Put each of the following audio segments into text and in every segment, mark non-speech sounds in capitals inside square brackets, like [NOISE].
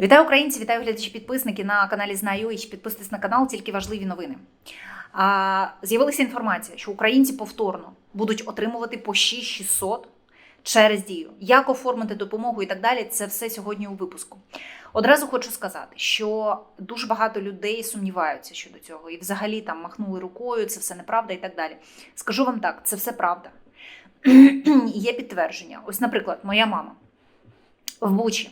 Вітаю українці, вітаю глядачі підписники на каналі Знаю і підписуйтесь на канал, тільки важливі новини. З'явилася інформація, що українці повторно будуть отримувати по 6600 через дію. Як оформити допомогу і так далі, це все сьогодні у випуску. Одразу хочу сказати, що дуже багато людей сумніваються щодо цього і взагалі там махнули рукою, це все неправда і так далі. Скажу вам так, це все правда. [CLEARS THROAT] Є підтвердження. Ось, наприклад, моя мама в Бучі.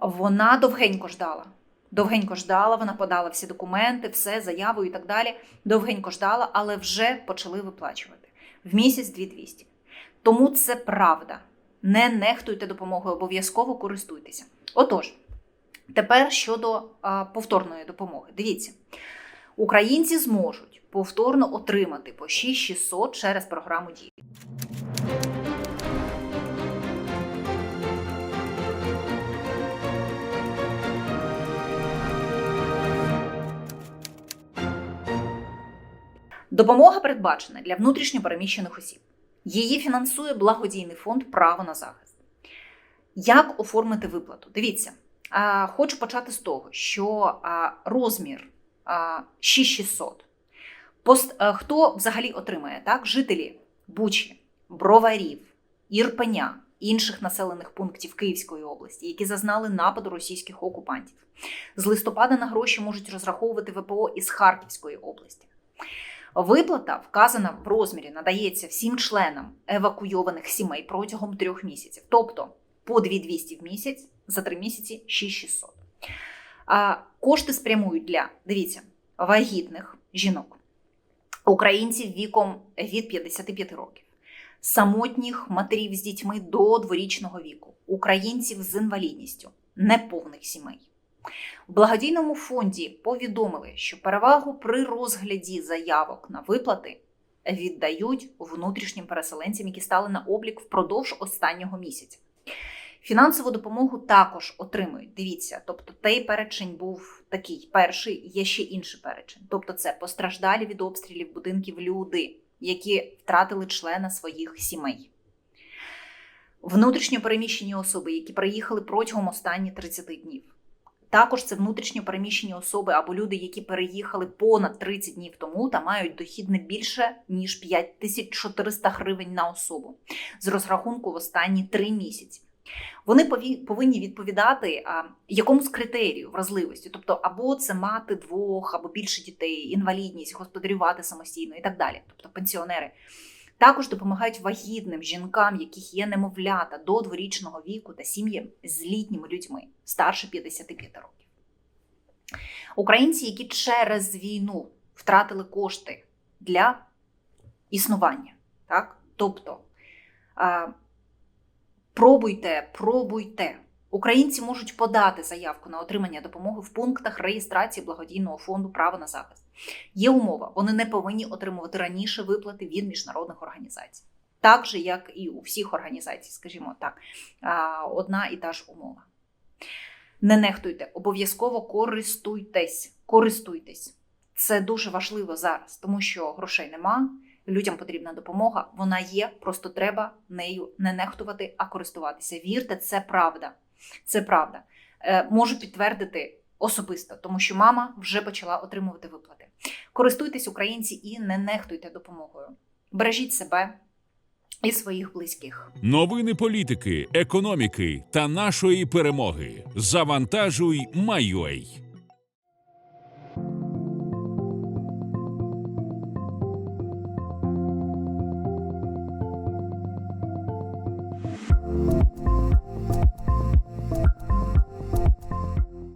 Вона довгенько ждала. Довгенько ждала, вона подала всі документи, все, заяву і так далі. Довгенько ждала, але вже почали виплачувати в місяць 2200. Тому це правда. Не нехтуйте допомогою, обов'язково користуйтеся. Отож, тепер щодо а, повторної допомоги. Дивіться, українці зможуть повторно отримати по 6600 через програму дії. Допомога передбачена для внутрішньопереміщених осіб. Її фінансує благодійний фонд Право на захист. Як оформити виплату? Дивіться, хочу почати з того, що розмір а, 6600. Пост, а, хто взагалі отримає? Так? Жителі Бучі, Броварів, Ірпеня, інших населених пунктів Київської області, які зазнали нападу російських окупантів. З листопада на гроші можуть розраховувати ВПО із Харківської області. Виплата, вказана в розмірі, надається всім членам евакуйованих сімей протягом трьох місяців, тобто по 2200 в місяць за три місяці 6600. А кошти спрямують для, дивіться, вагітних жінок, українців віком від 55 років, самотніх матерів з дітьми до дворічного віку, українців з інвалідністю, неповних сімей. В благодійному фонді повідомили, що перевагу при розгляді заявок на виплати віддають внутрішнім переселенцям, які стали на облік впродовж останнього місяця. Фінансову допомогу також отримують. Дивіться, тобто той перечень був такий перший, є ще інший перечень. Тобто, це постраждалі від обстрілів будинків люди, які втратили члена своїх сімей. Внутрішньо переміщені особи, які приїхали протягом останніх 30 днів. Також це внутрішньо переміщені особи або люди, які переїхали понад 30 днів тому та мають дохід не більше ніж 5400 гривень на особу з розрахунку в останні 3 місяці. Вони пові- повинні відповідати а, якомусь критерію вразливості, тобто або це мати двох або більше дітей, інвалідність, господарювати самостійно і так далі, тобто пенсіонери. Також допомагають вагітним жінкам, яких є немовлята до дворічного віку та сім'ям з літніми людьми старше 55 років. Українці, які через війну втратили кошти для існування, так? тобто а, пробуйте, пробуйте. Українці можуть подати заявку на отримання допомоги в пунктах реєстрації благодійного фонду право на захист. Є умова, вони не повинні отримувати раніше виплати від міжнародних організацій. Так же, як і у всіх організацій, скажімо так, одна і та ж умова. Не нехтуйте, обов'язково користуйтесь, користуйтесь. Це дуже важливо зараз, тому що грошей нема, людям потрібна допомога, вона є, просто треба нею не нехтувати, а користуватися. Вірте, це правда. Це правда. Е, можу підтвердити особисто, тому що мама вже почала отримувати виплати. Користуйтесь, українці, і не нехтуйте допомогою. Бережіть себе і своїх близьких. Новини політики, економіки та нашої перемоги. Завантажуй Майой.